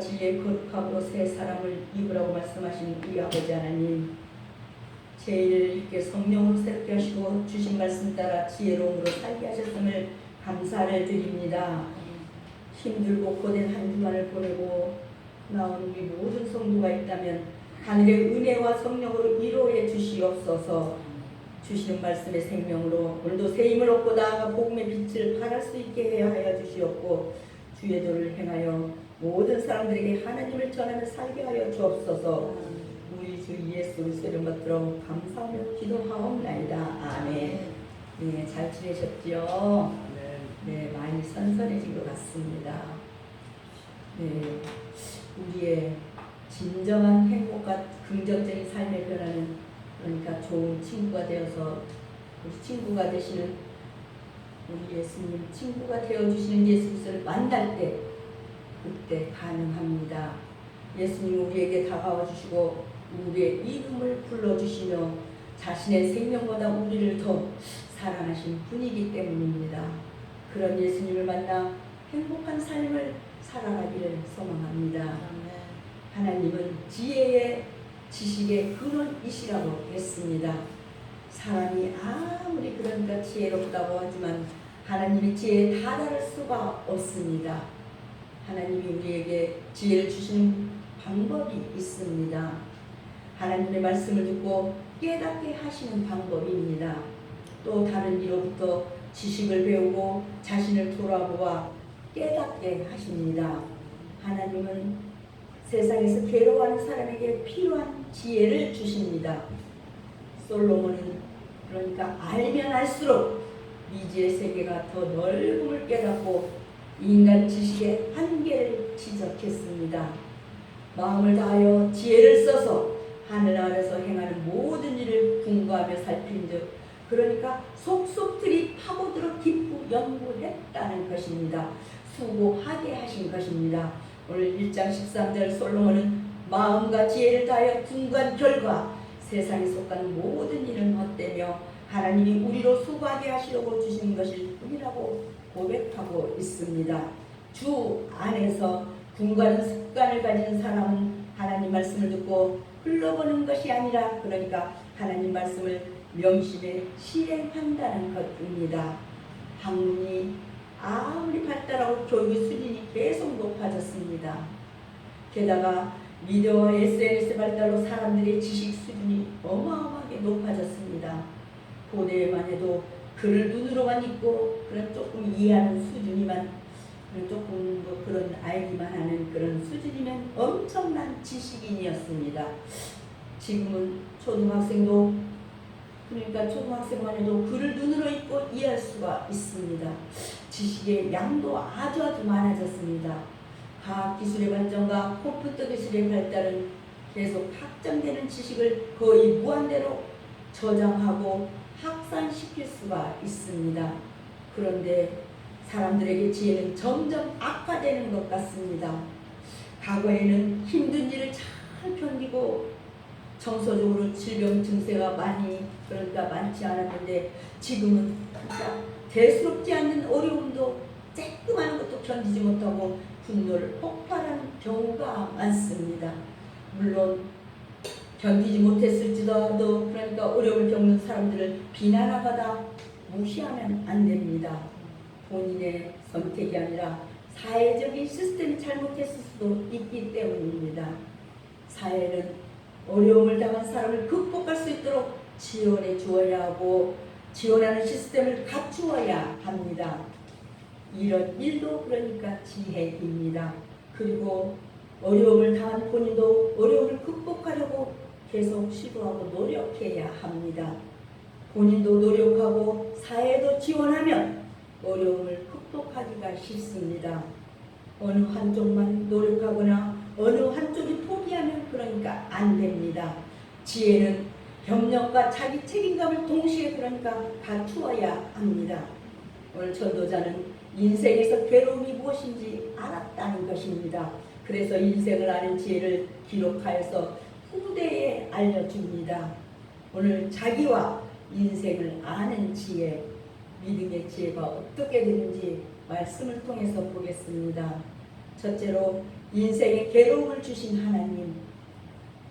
지혜의 거룩함으로 새 사람을 입으라고 말씀하신 우리 아버지 하나님 제일 이렇게 성령으로 새롭게 하시고 주신 말씀 따라 지혜로움으로 살게 하셨음을 감사를 드립니다. 힘들고 고된 한 주간을 보내고 나온 우리 모든 성도가 있다면 하늘의 은혜와 성령으로 위로해 주시옵소서 주시는 말씀의 생명으로 오늘도 새 힘을 얻고 나아가 복음의 빛을 발할 수 있게 하여 주시옵고 주의 도를 행하여 모든 사람들에게 하나님을 전하며 살게 하여 주옵소서. 우리 주 예수 그리스도를 받들어 감사하며 기도하옵나이다. 아멘. 네, 잘 지내셨죠? 네, 많이 선선해진 것 같습니다. 네, 우리의 진정한 행복과 긍정적인 삶의 변화는 그러니까 좋은 친구가 되어서 우리 친구가 되시는 우리 예수님 친구가 되어 주시는 예수 그리스도를 만날 때 그때 가능합니다. 예수님 우리에게 다가와 주시고 우리의 이름을 불러주시며 자신의 생명보다 우리를 더 사랑하신 분이기 때문입니다. 그런 예수님을 만나 행복한 삶을 살아가기를 소망합니다. 하나님은 지혜의 지식의 근원이시라고 했습니다. 사람이 아무리 그런가 지혜롭다고 하지만 하나님의 지혜에 다다를 수가 없습니다. 하나님이 우리에게 지혜를 주시는 방법이 있습니다. 하나님의 말씀을 듣고 깨닫게 하시는 방법입니다. 또 다른 이로부터 지식을 배우고 자신을 돌아보아 깨닫게 하십니다. 하나님은 세상에서 괴로워하는 사람에게 필요한 지혜를 주십니다. 솔로몬은 그러니까 알면 알수록 미지의 세계가 더 넓음을 깨닫고 인간 지식의 한계를 지적했습니다. 마음을 다하여 지혜를 써서 하늘 아래서 행하는 모든 일을 궁구하며 살핀 즉 그러니까 속속들이 파고들어 깊고 연구했다는 것입니다. 수고하게 하신 것입니다. 오늘 1장 13절 솔로몬은 마음과 지혜를 다하여 궁구한 결과 세상에 속한 모든 일은 헛되며 하나님이 우리로 수고하게 하시려고 주신 것일 뿐이라고 고백하고 있습니다. 주 안에서 궁구하는 습관을 가진 사람은 하나님 말씀을 듣고 흘러보는 것이 아니라 그러니까 하나님 말씀을 명심에 실행한다는 것입니다. 학문이 아무리 발달하고 교육 수준이 계속 높아졌습니다. 게다가 미디어와 SNS 발달로 사람들의 지식 수준이 어마어마하게 높아졌습니다. 고대에만 해도 글을 눈으로만 읽고 그런 조금 이해하는 수준이만 조금 뭐 그런 알기만 하는 그런 수준이면 엄청난 지식인이었습니다. 지금은 초등학생도 그러니까 초등학생만 해도 글을 눈으로 읽고 이해할 수가 있습니다. 지식의 양도 아주 아주 많아졌습니다. 과학 기술의 발전과 컴퓨터 기술의 발달은 계속 확장되는 지식을 거의 무한대로 저장하고 확산시킬 수가 있습니다. 그런데 사람들에게 지혜는 점점 악화되는 것 같습니다. 과거에는 힘든 일을 잘 견디고 정서적으로 질병 증세가 많이 그러니까 많지 않았는데 지금은 진짜 대수롭지 않는 어려움도 쬐끔한 것도 견디지 못하고 분노를 폭발하는 경우가 많습니다. 물론 견디지 못했을지라도 그러니까 어려움을 겪는 사람들을 비난하거나 무시하면 안 됩니다. 본인의 선택이 아니라 사회적인 시스템이 잘못했을 수도 있기 때문입니다. 사회는 어려움을 당한 사람을 극복할 수 있도록 지원해 주어야 하고 지원하는 시스템을 갖추어야 합니다. 이런 일도 그러니까 지혜입니다. 그리고 어려움을 당한 본인도 어려움을 극복하려고 계속 시도하고 노력해야 합니다. 본인도 노력하고 사회도 지원하면 어려움을 극복하기가 쉽습니다. 어느 한쪽만 노력하거나 어느 한쪽이 포기하면 그러니까 안 됩니다. 지혜는 협력과 자기 책임감을 동시에 그러니까 갖추어야 합니다. 오늘 전도자는 인생에서 괴로움이 무엇인지 알았다는 것입니다. 그래서 인생을 아는 지혜를 기록하여서 후대에 알려줍니다. 오늘 자기와 인생을 아는 지혜, 믿음의 지혜가 어떻게 되는지 말씀을 통해서 보겠습니다. 첫째로 인생에 괴로움을 주신 하나님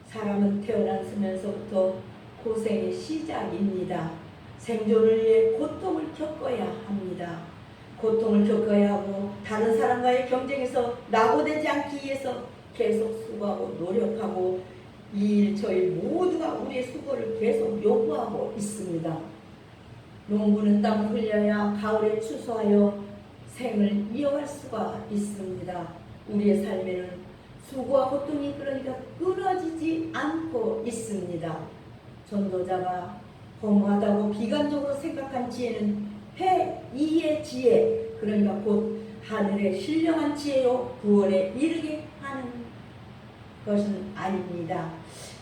사람은 태어나면서부터 고생의 시작입니다. 생존을 위해 고통을 겪어야 합니다. 고통을 겪어야 하고 다른 사람과의 경쟁에서 낙오되지 않기 위해서 계속 수고하고 노력하고 이 일 저 일 모두가 우리의 수고를 계속 요구하고 있습니다. 농부는 땀을 흘려야 가을에 추수하여 생을 이어갈 수가 있습니다. 우리의 삶에는 수고와 고통이 그러니까 끊어지지 않고 있습니다. 전도자가 허무하다고 비관적으로 생각한 지혜는 해 이의 지혜 그러니까 곧 하늘의 신령한 지혜요 구원에 이르게 하는 것은 아닙니다.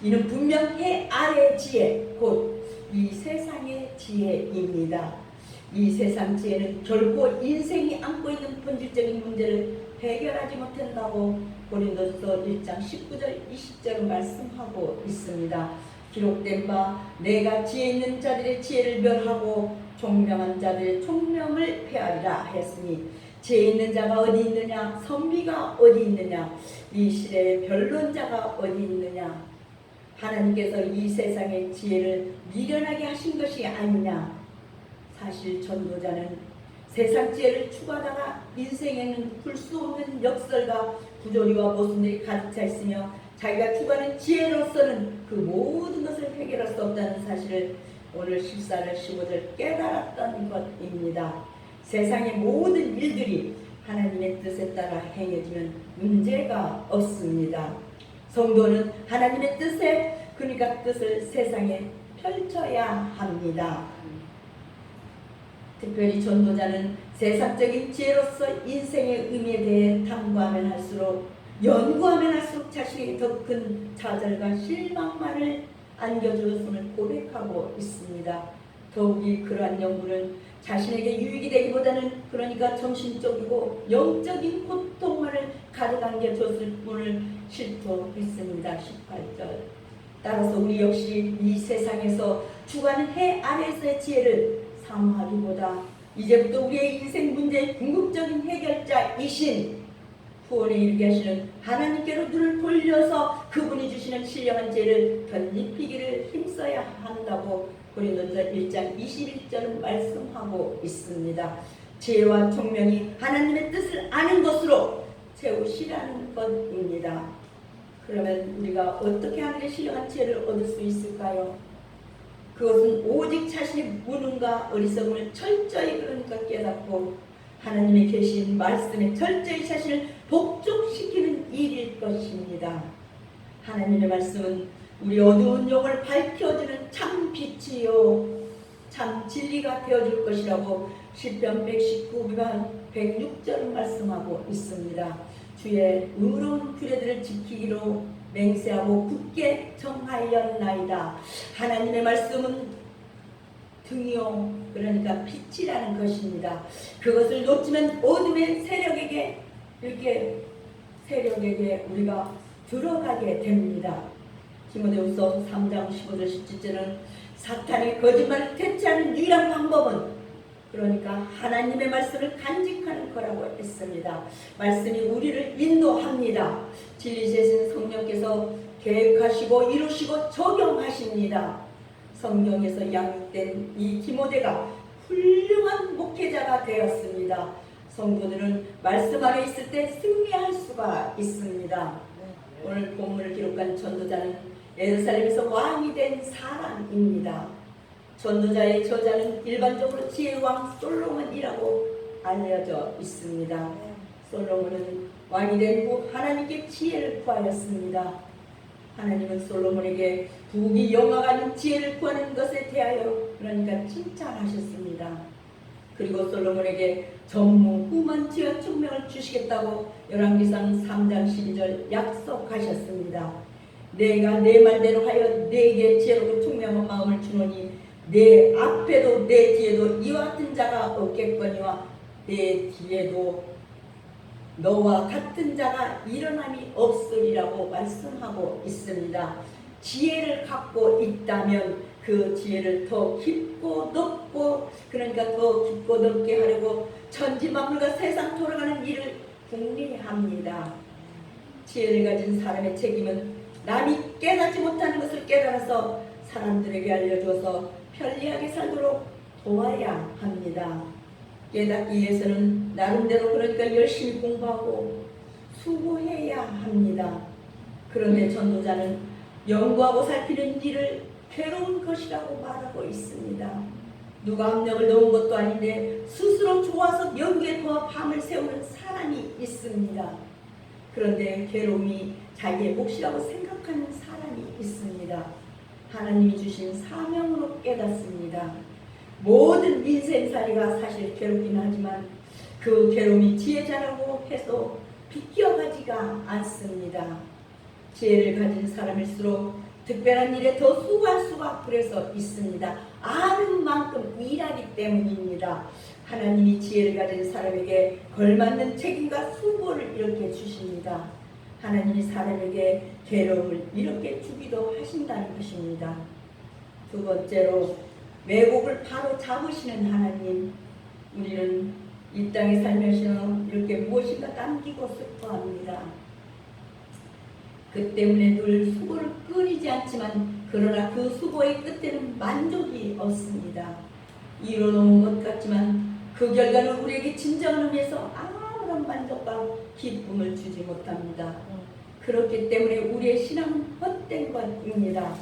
이는 분명 해 아래 지혜 곧 이 세상의 지혜입니다. 이 세상 지혜는 결코 인생이 안고 있는 본질적인 문제를 해결하지 못한다고 고린도서 1장 19절 20절 말씀하고 있습니다. 기록된 바 내가 지혜 있는 자들의 지혜를 멸하고 총명한 자들의 총명을 폐하리라 했으니 지혜 있는 자가 어디 있느냐 선비가 어디 있느냐 이 시대의 변론자가 어디 있느냐 하나님께서 이 세상의 지혜를 미련하게 하신 것이 아니냐 사실 전도자는 세상 지혜를 추구하다가 인생에는 풀 수 없는 역설과 부조리와 모순들이 가득 차 있으며 자기가 추구하는 지혜로서는 그 모든 것을 해결할 수 없다는 사실을 오늘 14절 15절 깨달았던 것입니다. 세상의 모든 일들이 하나님의 뜻에 따라 행해지면 문제가 없습니다. 성도는 하나님의 뜻에 그러니까 뜻을 세상에 펼쳐야 합니다. 특별히 전도자는 세상적인 지혜로서 인생의 의미에 대해 탐구하면 할수록 연구하면 할수록 자신에게 더큰 좌절과 실망만을 안겨주었음을 고백하고 있습니다. 더욱이 그러한 연구는 자신에게 유익이 되기보다는 그러니까 정신적이고 영적인 고통만을 가득 안겨줬을 뿐을 실토했습니다. 18절 따라서 우리 역시 이 세상에서 주가는 해 아래에서의 지혜를 사모하기보다 이제부터 우리의 인생 문제의 궁극적인 해결자이신 구원에 이르게 하시는 하나님께로 눈을 돌려서 그분이 주시는 신령한 지혜를 덧입히기를 힘써야 한다고 고린도서 1장 21절 말씀하고 있습니다. 지혜와 총명이 하나님의 뜻을 아는 것으로 채우시라는 것입니다. 그러면 우리가 어떻게 하늘의 신령한 지혜를 얻을 수 있을까요? 그것은 오직 자신의 무능과 어리석음을 철저히 그러니까 깨닫고 하나님의 계신 말씀에 철저히 자신을 복종시키는 일일 것입니다. 하나님의 말씀은 우리 어두운 영을 밝혀주는 참 빛이요 참 진리가 되어줄 것이라고 시편 119편 106절 말씀하고 있습니다. 주의 의로운 규례들을 지키기로 맹세하고 굳게 정하였나이다. 하나님의 말씀은 등이요 그러니까 빛이라는 것입니다. 그것을 놓치면 어둠의 세력에게 이렇게 세력에게 우리가 들어가게 됩니다. 디모데후서 3장 15절 17절은 사탄의 거짓말을 퇴치하는 유일한 방법은 그러니까 하나님의 말씀을 간직하는 거라고 했습니다. 말씀이 우리를 인도합니다. 진리세신 성령께서 계획하시고 이루시고 적용하십니다. 성경에서 양육된 이 디모데가 훌륭한 목회자가 되었습니다. 성도들은 말씀 안에 있을 때 승리할 수가 있습니다. 오늘 본문을 기록한 전도자는 예루살렘에서 왕이 된 사람입니다. 전도자의 저자는 일반적으로 지혜왕 솔로몬이라고 알려져 있습니다. 솔로몬은 왕이 된 후 하나님께 지혜를 구하였습니다. 하나님은 솔로몬에게 부귀 영화가 아닌 지혜를 구하는 것에 대하여 그러니까 칭찬하셨습니다. 그리고 솔로몬에게 전무 후만 지혜와 총명을 주시겠다고 열왕기상 3장 12절 약속하셨습니다. 내가 내 말대로 하여 내게 지혜롭고 총명한 마음을 주노니 내 앞에도 내 뒤에도 이와 같은 자가 없겠거니와 내 뒤에도 너와 같은 자가 일어남이 없으리라고 말씀하고 있습니다. 지혜를 갖고 있다면 그 지혜를 더 깊고 높 고 그러니까 더 깊고 넓게 하려고 천지 만물과 세상 돌아가는 일을 궁리합니다. 지혜를 가진 사람의 책임은 남이 깨닫지 못하는 것을 깨달아서 사람들에게 알려줘서 편리하게 살도록 도와야 합니다. 깨닫기 위해서는 나름대로 그러니까 열심히 공부하고 수고해야 합니다. 그런데 전도자는 연구하고 살피는 일을 괴로운 것이라고 말하고 있습니다. 누가 압력을 넣은 것도 아닌데 스스로 좋아서 연구에 더 밤을 새우는 사람이 있습니다. 그런데 괴로움이 자기의 몫이라고 생각하는 사람이 있습니다. 하나님이 주신 사명으로 깨닫습니다. 모든 인생살이가 사실 괴롭긴 하지만 그 괴로움이 지혜자라고 해서 비껴가지가 않습니다. 지혜를 가진 사람일수록 특별한 일에 더 수고할 수가 그래서 있습니다. 아는 만큼 일하기 때문입니다. 하나님이 지혜를 가진 사람에게 걸맞는 책임과 수고를 이렇게 주십니다. 하나님이 사람에게 괴로움을 이렇게 주기도 하신다는 것입니다. 두 번째로 왜곡을 바로 잡으시는 하나님 우리는 이 땅에 살면서 이렇게 무엇인가 남기고 싶어합니다. 그 때문에 늘 수고를 끊이지 않지만 그러나 그 수고의 끝에는 만족이 없습니다. 이뤄놓은 것 같지만 그 결과는 우리에게 진정한 의미에서 아무런 만족과 기쁨을 주지 못합니다. 그렇기 때문에 우리의 신앙은 헛된 것입니다.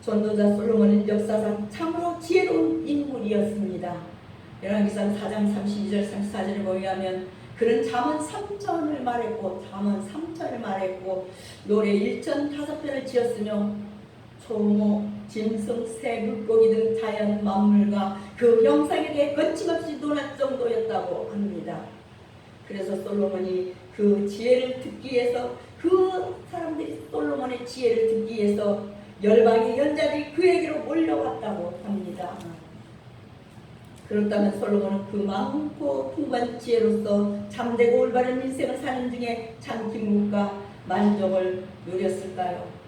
전도자 솔로몬은 역사상 참으로 지혜로운 인물이었습니다. 열왕기상 4장 32절 34절을 보면 그는 잠언 3천을 말했고 잠언 3천을 말했고 노래 1천 5편을 지었으며 초모, 짐승, 새, 물고기 등 자연 만물과 그 형상에 대해 거침없이 논할 정도였다고 합니다. 그래서 솔로몬이 그 지혜를 듣기 위해서 그 사람들이 솔로몬의 지혜를 듣기 위해서 열방의 연자들이 그에게로 몰려왔다고 합니다. 그렇다면 솔로몬은 그 많고 풍부한 지혜로서 참되고 올바른 인생을 사는 중에 참 기쁨과 만족을 누렸을까요?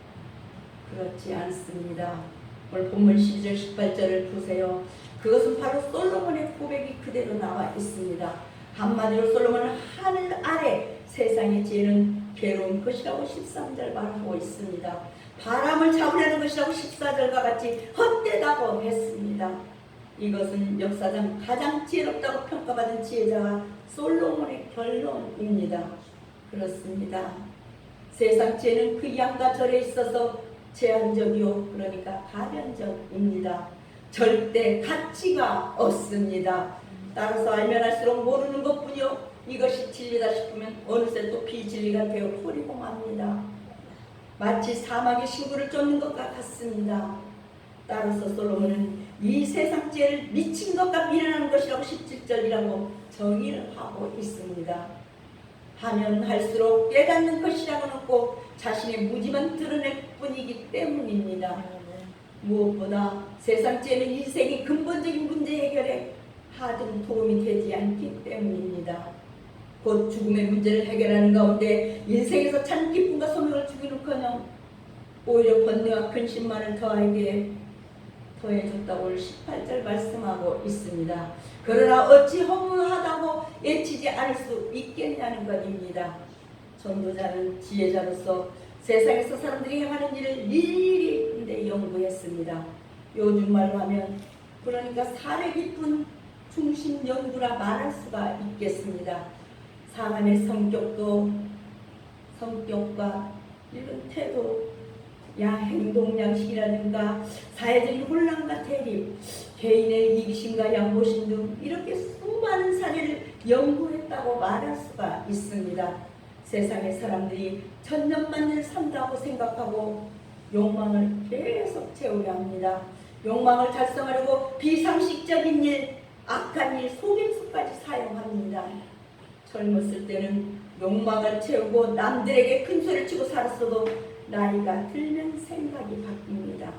그렇지 않습니다. 오늘 본문 12절 18절을 보세요. 그것은 바로 솔로몬의 고백이 그대로 나와 있습니다. 한마디로 솔로몬은 하늘 아래 세상의 지혜는 괴로운 것이라고 13절 말하고 있습니다. 바람을 잡으려는 것이라고 14절과 같이 헛되다고 했습니다. 이것은 역사상 가장 지혜롭다고 평가받은 지혜자가 솔로몬의 결론입니다. 그렇습니다. 세상 지혜는 그 양과 절에 있어서 제한적이요 그러니까 가변적입니다. 절대 가치가 없습니다. 따라서 알면 할수록 모르는 것뿐이요 이것이 진리다 싶으면 어느새 또 비진리가 되어 버리고 맙니다. 마치 사막의 신구를 쫓는 것과 같습니다. 따라서 솔로몬은 이 세상 죄를 미친 것과 미련한 것이라고 17절이라고 정의를 하고 있습니다. 하면 할수록 깨닫는 것이라고는 꼭 자신의 무지만 드러낼 뿐이기 때문입니다. 무엇보다 세상 죄는 인생의 근본적인 문제 해결에 하등 도움이 되지 않기 때문입니다. 곧 죽음의 문제를 해결하는 가운데 인생에서 참 기쁨과 소명을 주기는커녕 오히려 번뇌와 근심만을 더하게 더해줬다고 오늘 18절 말씀하고 있습니다. 그러나 어찌 허무하다고 예치지 않을 수 있겠냐는 것입니다. 전도자는 지혜자로서 세상에서 사람들이 행하는 일을 일일이 연구했습니다. 요즘 말로 하면 그러니까 사례 깊은 중심 연구라 말할 수가 있겠습니다. 사람의 성격도 성격과 이런 태도 야 행동 양식이라든가 사회적인 혼란과 대립, 개인의 이기심과 양보심 등 이렇게 수많은 사례를 연구했다고 말할 수가 있습니다. 세상의 사람들이 천년만년 산다고 생각하고 욕망을 계속 채우려 합니다. 욕망을 달성하려고 비상식적인 일, 악한 일, 속임수까지 사용합니다. 젊었을 때는 욕망을 채우고 남들에게 큰 소리를 치고 살았어도 나이가 들면 생각이 바뀝니다.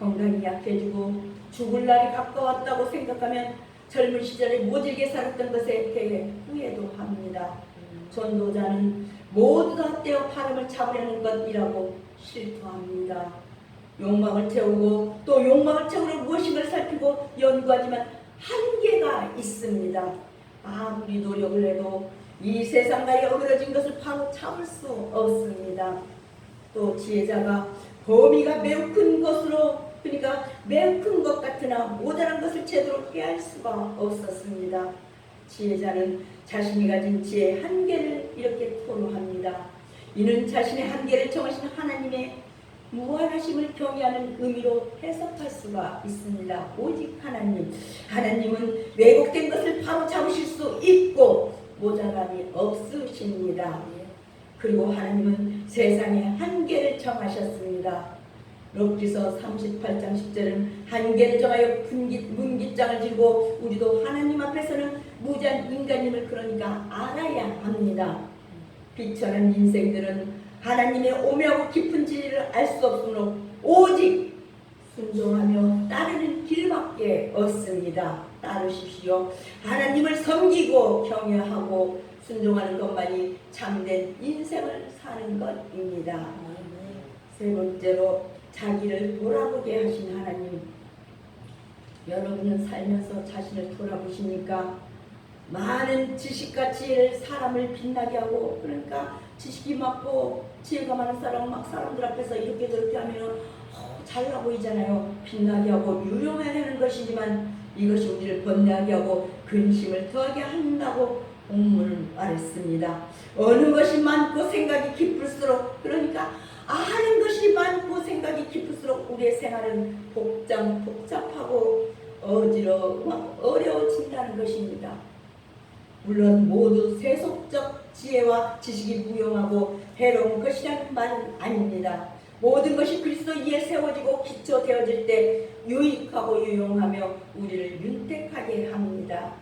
건강이 약해지고 죽을 날이 가까웠다고 생각하면 젊은 시절에 모질게 살았던 것에 대해 후회도 합니다. 전도자는 모두 다 헛되어 바람을 잡으려는 것이라고 실토합니다. 욕망을 채우고 또 욕망을 채우려 무엇인가를 살피고 연구하지만 한계가 있습니다. 아무리 노력을 해도 이 세상과의 어그러진 것을 바로 잡을 수 없습니다. 또 지혜자가 범위가 매우 큰 것으로 그러니까 매우 큰 것 같으나 모자란 것을 제대로 해할 수가 없었습니다. 지혜자는 자신이 가진 지혜의 한계를 이렇게 토로합니다. 이는 자신의 한계를 정하신 하나님의 무한하심을 경외하는 의미로 해석할 수가 있습니다. 오직 하나님, 하나님은 왜곡된 것을 바로 잡으실 수 있고 모자람이 없으십니다. 그리고 하나님은 세상의 한계를 정하셨습니다. 록기서 38장 10절은 한계를 정하여 분기, 문기장을 지고 우리도 하나님 앞에서는 무지한 인간임을 그러니까 알아야 합니다. 비천한 인생들은 하나님의 오묘하고 깊은 진리를 알 수 없으므로 오직 순종하며 따르는 길밖에 없습니다. 따르십시오. 하나님을 섬기고 경외하고 순종하는 것만이 참된 인생을 사는 것입니다. 세 번째로 자기를 돌아보게 하신 하나님. 여러분은 살면서 자신을 돌아보십니까? 많은 지식과 지혜를 사람을 빛나게 하고 그러니까 지식이 많고 지혜가 많은 사람 막 사람들 앞에서 이렇게 저렇게 하면 어, 잘나 보이잖아요. 빛나게 하고 유용하는 것이지만 이것이 우리를 번뇌하게 하고 근심을 더하게 한다고 본문은 말했습니다. 어느 것이 많고 생각이 깊을수록 그러니까 아는 것이 많고 생각이 깊을수록 우리의 생활은 복잡 복잡하고 어지러워 어려워진다는 것입니다. 물론 모두 세속적 지혜와 지식이 무용하고 해로운 것이라는 말은 아닙니다. 모든 것이 그리스도 위에 세워지고 기초되어질 때 유익하고 유용하며 우리를 윤택하게 합니다.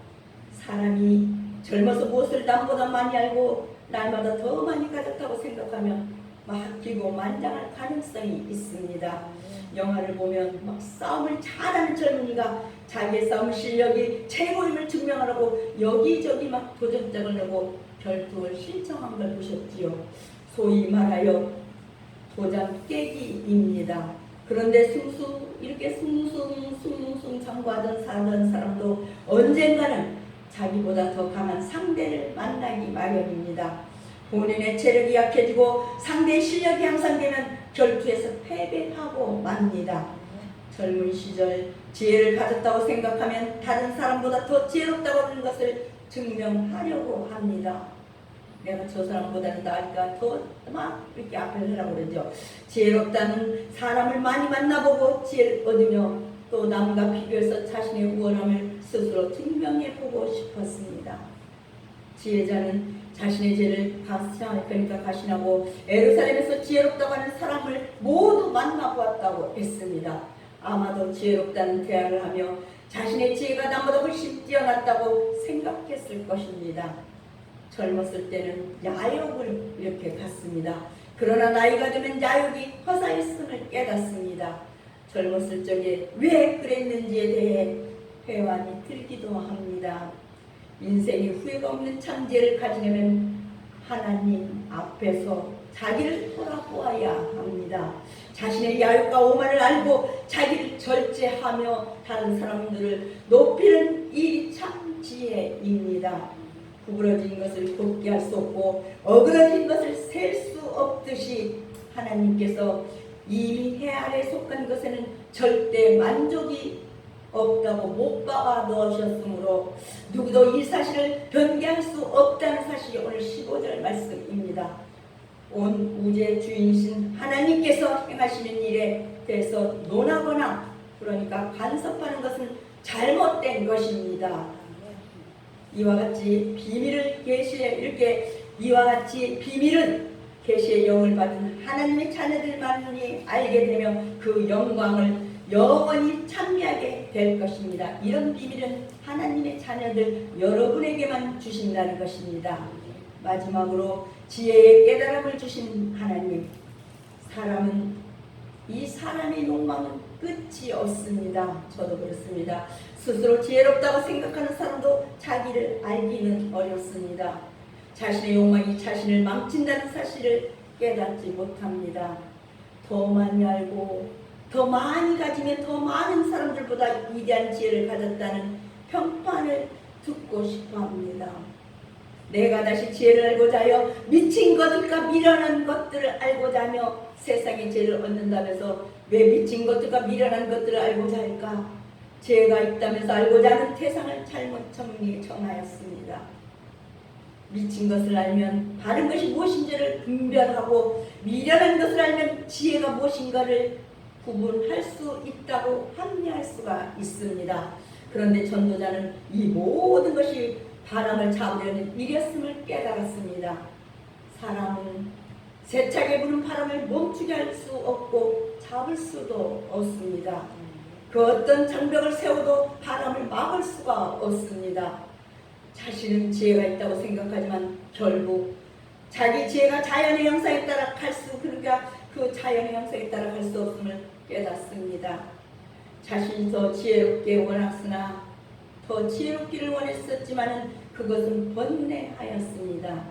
사람이 젊어서 무엇을 남보다 많이 알고 날마다 더 많이 가졌다고 생각하면 막히고 만장할 가능성이 있습니다. 영화를 보면 막 싸움을 잘하는 젊은이가 자기의 싸움 실력이 최고임을 증명하려고 여기저기 막 도전장을 내고 결투를 신청한 걸 보셨지요. 소위 말하여 도장 깨기입니다. 그런데 숭숭 이렇게 숭숭숭숭 장구하던 살던 사람도 언젠가는 자기보다 더 강한 상대를 만나기 마련입니다. 본인의 체력이 약해지고 상대의 실력이 향상되면 결투에서 패배하고 맙니다. 젊은 시절 지혜를 가졌다고 생각하면 다른 사람보다 더 지혜롭다고 하는 것을 증명하려고 합니다. 내가 저 사람보다는 나으니까 더막 이렇게 앞을 하라고 그러죠. 지혜롭다는 사람을 많이 만나보고 지혜를 얻으며 또 남과 비교해서 자신의 우월함을 스스로 증명해 보고 싶었습니다. 지혜자는 자신의 죄를 가시할 그러니까 가신하고 에루살렘에서 지혜롭다고 하는 사람을 모두 만나보았다고 했습니다. 아마도 지혜롭다는 대화를 하며 자신의 지혜가 나보다 훨씬 뛰어났다고 생각했을 것입니다. 젊었을 때는 야욕을 이렇게 갔습니다. 그러나 나이가 되면 야욕이 허사했음을 깨닫습니다. 젊었을 적에 왜 그랬는지에 대해 회환이 들기도 합니다. 인생에 후회가 없는 창제를 가지려면 하나님 앞에서 자기를 돌아보아야 합니다. 자신의 야욕과 오만을 알고 자기를 절제하며 다른 사람들을 높이는 이 참 지혜입니다. 구부러진 것을 곧게 할 수 없고 어그러진 것을 셀 수 없듯이 하나님께서 이미 해 아래 속한 것에는 절대 만족이 없다고 못 박아 넣으셨으므로 누구도 이 사실을 변개할 수 없다는 사실이 오늘 15절 말씀입니다. 온 우주의 주인이신 하나님께서 행하시는 일에 대해서 논하거나 그러니까 간섭하는 것은 잘못된 것입니다. 이와 같이 비밀을 계시에 이렇게 이와 같이 비밀은 계시의 영을 받은 하나님의 자녀들만이 알게 되며 그 영광을 영원히 찬미하게 될 것입니다. 이런 비밀은 하나님의 자녀들 여러분에게만 주신다는 것입니다. 마지막으로 지혜의 깨달음을 주신 하나님. 사람은 이 사람의 욕망은 끝이 없습니다. 저도 그렇습니다. 스스로 지혜롭다고 생각하는 사람도 자기를 알기는 어렵습니다. 자신의 욕망이 자신을 망친다는 사실을 깨닫지 못합니다. 더 많이 알고 더 많이 가지면 더 많은 사람들보다 위대한 지혜를 가졌다는 평판을 듣고 싶어 합니다. 내가 다시 지혜를 알고자 하여 미친 것들과 미련한 것들을 알고자 하며 세상의 죄를 얻는다면서 왜 미친 것들과 미련한 것들을 알고자 할까? 죄가 있다면서 알고자 하는 태상을 잘못 정리 정하였습니다. 미친 것을 알면 바른 것이 무엇인지를 분별하고 미련한 것을 알면 지혜가 무엇인가를 구분할 수 있다고 합리할 수가 있습니다. 그런데 전도자는 이 모든 것이 바람을 잡으려는 일이었음을 깨달았습니다. 사람은 세차게 부는 바람을 멈추게 할 수 없고 잡을 수도 없습니다. 그 어떤 장벽을 세워도 바람을 막을 수가 없습니다. 자신은 지혜가 있다고 생각하지만 결국 자기 지혜가 자연의 형상에 따라 갈 수 그러니까 그 자연의 형상에 따라 갈 수 없음을 깨닫습니다. 자신이 더 지혜롭게 원했으나 더 지혜롭기를 원했었지만은 그것은 번뇌하였습니다.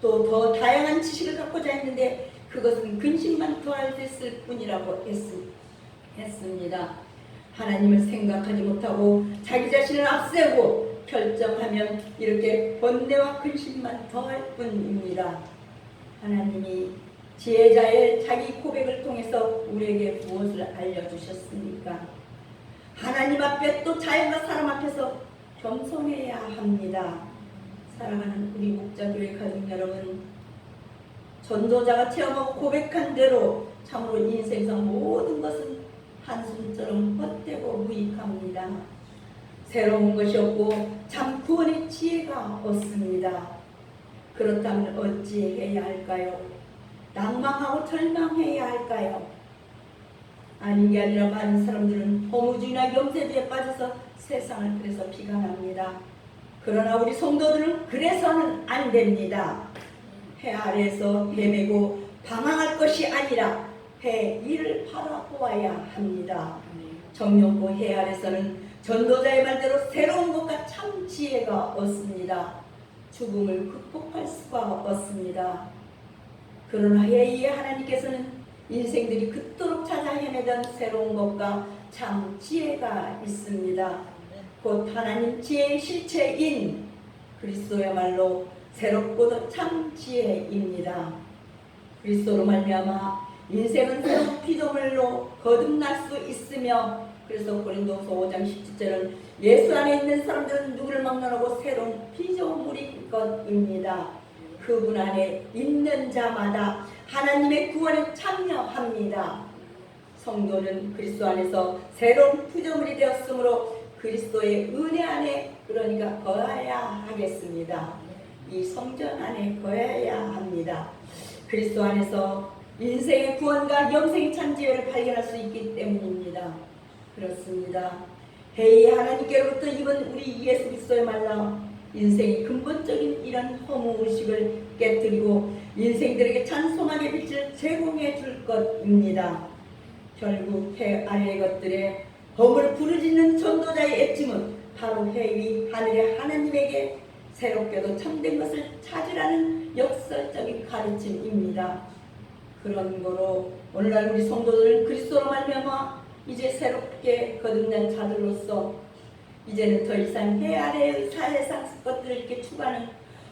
또 더 다양한 지식을 갖고자 했는데 그것은 근심만 더하였을 뿐이라고 했, 했습니다. 하나님을 생각하지 못하고 자기 자신을 앞세우고 결정하면 이렇게 번뇌와 근심만 더할 뿐입니다. 하나님이 지혜자의 자기 고백을 통해서 우리에게 무엇을 알려주셨습니까? 하나님 앞에 또 자연과 사람 앞에서 겸손해야 합니다. 사랑하는 우리 목자교회 가족 여러분, 전도자가 체험하고 고백한 대로 참으로 인생상 모든 것은 한숨처럼 헛되고 무익합니다. 새로운 것이 없고 참 구원의 지혜가 없습니다. 그렇다면 어찌 해야 할까요? 낭망하고 절망해야 할까요? 아닌 게 아니라 많은 사람들은 허무주의나 염세주에 빠져서 세상을 그래서 비관합니다. 그러나 우리 성도들은 그래서는 안 됩니다. 해 아래에서 헤매고 방황할 것이 아니라 해 위를 바라보아야 합니다. 정령고 해 아래서는 전도자의 말대로 새로운 것과 참 지혜가 없습니다. 죽음을 극복할 수가 없습니다. 그러나 해 위에 하나님께서는 인생들이 그토록 찾아 헤매던 새로운 것과 참 지혜가 있습니다. 곧 하나님 지혜의 실체인 그리스도야말로 새롭고도 참 지혜입니다. 그리스도로 말미암아 인생은 새로운 피조물로 거듭날 수 있으며 그래서 고린도서 5장 17절은 예수 안에 있는 사람들은 누구를 막론하고 새로운 피조물인 것입니다. 그분 안에 있는 자마다 하나님의 구원에 참여합니다. 성도는 그리스도 안에서 새로운 피조물이 되었으므로 그리스도의 은혜 안에 그러니까 거해야 하겠습니다. 이 성전 안에 거해야 합니다. 그리스도 안에서 인생의 구원과 영생의 찬지혜를 발견할 수 있기 때문입니다. 그렇습니다. 회의 하나님께로부터 입은 우리 예수 그리스도의 말라 인생의 근본적인 이런 허무 의식을 깨뜨리고 인생들에게 찬송하게 빛을 제공해 줄 것입니다. 결국 해 아래의 것들에 범을 부르짖는 전도자의 애침은 바로 해위 하늘의 하나님에게 새롭게도 참된 것을 찾으라는 역설적인 가르침입니다. 그런 거로 오늘날 우리 성도들은 그리스도로 말미암아 이제 새롭게 거듭난 자들로서 이제는 더 이상 해 아래의 사회상 것들을 이렇게 추구하는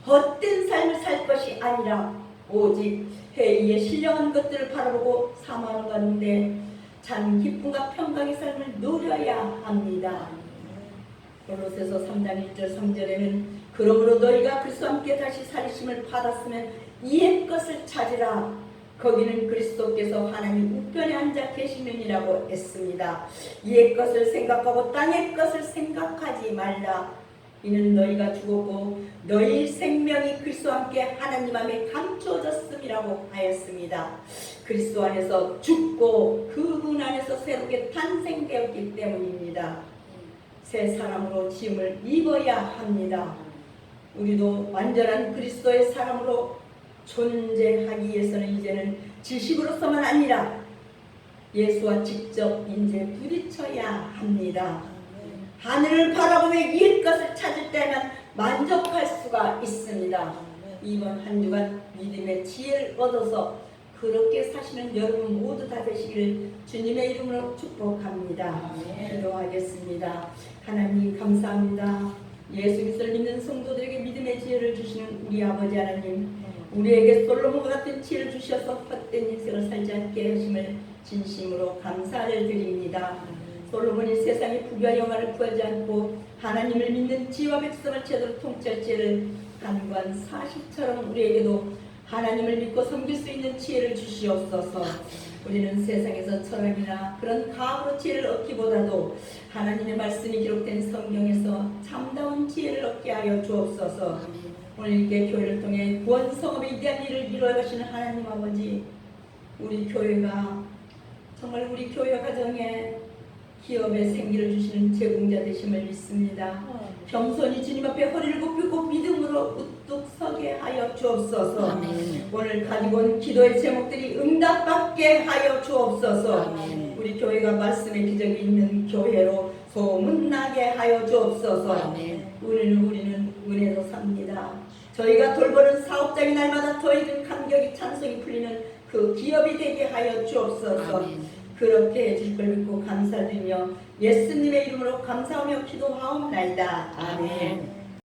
헛된 삶을 살 것이 아니라 오직 해 위에 신령한 것들을 바라보고 사모하는 가운데 참 기쁨과 평강의 삶을 누려야 합니다. 골로새서 3장 1절 3절에는 그러므로 너희가 그리스도와 함께 다시 살리심을 받았으면 이의 것을 찾으라 거기는 그리스도께서 하나님 우편에 앉아 계시면이라고 했습니다. 이의 것을 생각하고 땅의 것을 생각하지 말라. 이는 너희가 죽었고 너희 생명이 그리스도와 함께 하나님 안에 감춰졌음이라고 하였습니다. 그리스도 안에서 죽고 그분 안에서 새롭게 탄생되었기 때문입니다. 새 사람으로 짐을 입어야 합니다. 우리도 완전한 그리스도의 사람으로 존재하기 위해서는 이제는 지식으로서만 아니라 예수와 직접 이제 부딪혀야 합니다. 하늘을 바라보며 이을 것을 찾을 때면 만족할 수가 있습니다. 이번 한 주간 믿음의 지혜를 얻어서 그렇게 사시는 여러분 모두 다 되시기를 주님의 이름으로 축복합니다. 기도하겠습니다. 하나님 감사합니다. 예수 그리스도를 믿는 성도들에게 믿음의 지혜를 주시는 우리 아버지 하나님 우리에게 솔로몬과 같은 지혜를 주셔서 헛된 인생을 살지 않게 하심을 진심으로 감사를 드립니다. 솔로몬이 세상의 부귀와 영화를 구하지 않고 하나님을 믿는 지와 백성을 제대로 통치할 지혜를 한관 사십처럼 우리에게도 하나님을 믿고 섬길 수 있는 지혜를 주시옵소서. 우리는 세상에서 철학이나 그런 과학으로 지혜를 얻기보다도 하나님의 말씀이 기록된 성경에서 참다운 지혜를 얻게 하여 주옵소서. 오늘 이렇게 교회를 통해 구원 성업의 위대한 일을 이루어 가시는 하나님 아버지, 우리 교회가 정말 우리 교회 가정에 기업의 생기를 주시는 제공자 되심을 믿습니다. 겸손히 주님 앞에 허리를 굽히고 믿음으로 우뚝 서게 하여 주옵소서. 아멘. 오늘 가지고 온 기도의 제목들이 응답받게 하여 주옵소서. 아멘. 우리 교회가 말씀의 기적이 있는 교회로 소문나게 하여 주옵소서. 아멘. 우리는 우리는 은혜로 삽니다. 저희가 돌보는 사업장이 날마다 더 이른 감격이 찬송이 풀리는 그 기업이 되게 하여 주옵소서. 아멘. 그렇게 해줄 걸 믿고 감사드리며 예수님의 이름으로 감사하며 기도하옵나이다. 아멘. 아멘.